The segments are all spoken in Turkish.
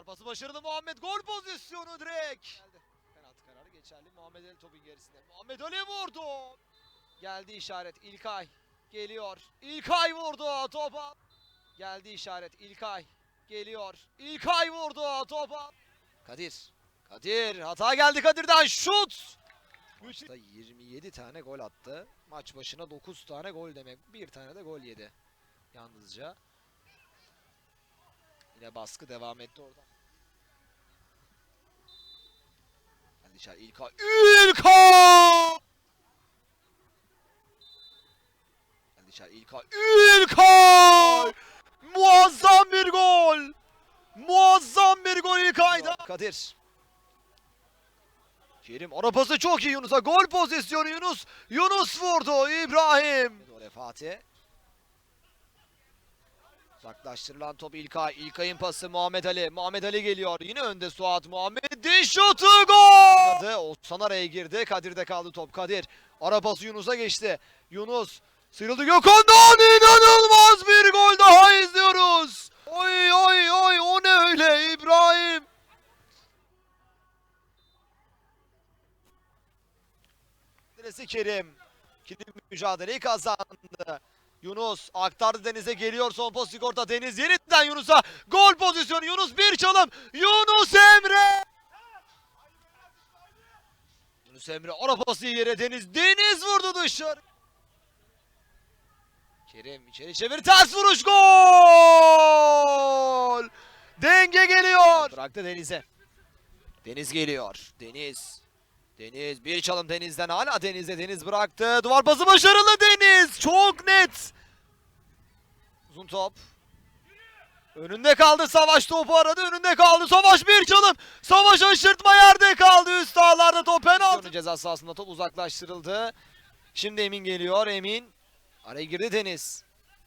Duvar pası başarılı Muhammed gol pozisyonu direkt. Geldi. Penaltı kararı geçerli. Muhammed Ali topun gerisinde. Muhammed Ali vurdu. Geldi işaret İlkay. Geliyor. İlkay vurdu topa. Geldi işaret İlkay. Geliyor. İlkay vurdu topa. Kadir. Kadir. Hata geldi Kadir'den. Şut. Maçta 27 tane gol attı. Maç başına 9 tane gol demek. Bir tane de gol yedi. Yalnızca. Yine baskı devam etti orada. Geldi içeri İlkay. İlkay! Geldi içeri İlkay. İlkay! Muazzam bir gol! Muazzam bir gol İlkay'da. Kadir. Kerim ara pası çok iyi Yunus'a. Gol pozisyonu Yunus. Yunus vurdu İbrahim. Oraya Fatih. Uzaklaştırılan top İlkay. İlkay'ın pası Muhammed Ali. Muhammed Ali geliyor. Yine önde Suat. Muhammed'in şutu gol! Oğuzhan araya girdi. Kadir'de kaldı top. Kadir. Ara pası Yunus'a geçti. Yunus sıyrıldı Gökhan'dan inanılmaz bir gol daha izliyoruz. Oy oy oy o ne öyle İbrahim. Adresi Kerim. Kerim mücadeleyi kazandı. Yunus aktardı Deniz'e geliyor son post sigorta Deniz yeniden Yunus'a gol pozisyonu Yunus bir çalım Yunus Emre Yunus Emre ara yere Deniz Deniz vurdu dışarı Kerim içeri çevir ters vuruş gol Denge geliyor Bıraktı Deniz'e Deniz geliyor Deniz Deniz bir çalım Deniz'den hala Deniz'de Deniz bıraktı. Duvar pası başarılı Deniz. Çok net. Uzun top. Önünde kaldı Savaş topu aradı. Önünde kaldı Savaş bir çalım. Savaş aşırtma yerde kaldı. Üst ağlarda top penaltı. Ceza sahasında top uzaklaştırıldı. Şimdi Emin geliyor. Emin. Araya girdi Deniz.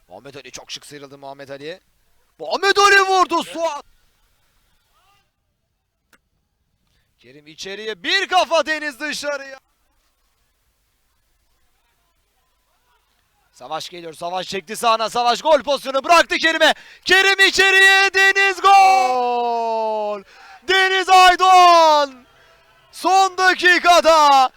Muhammed Ali çok şık sıyrıldı Muhammed Ali. Muhammed Ali vurdu Suat. Kerim içeriye bir kafa Deniz dışarıya. Savaş geliyor. Savaş çekti sağına. Savaş gol pozisyonu bıraktı Kerim'e. Kerim içeriye. Deniz gol. Deniz Aydoğan. Dakikada.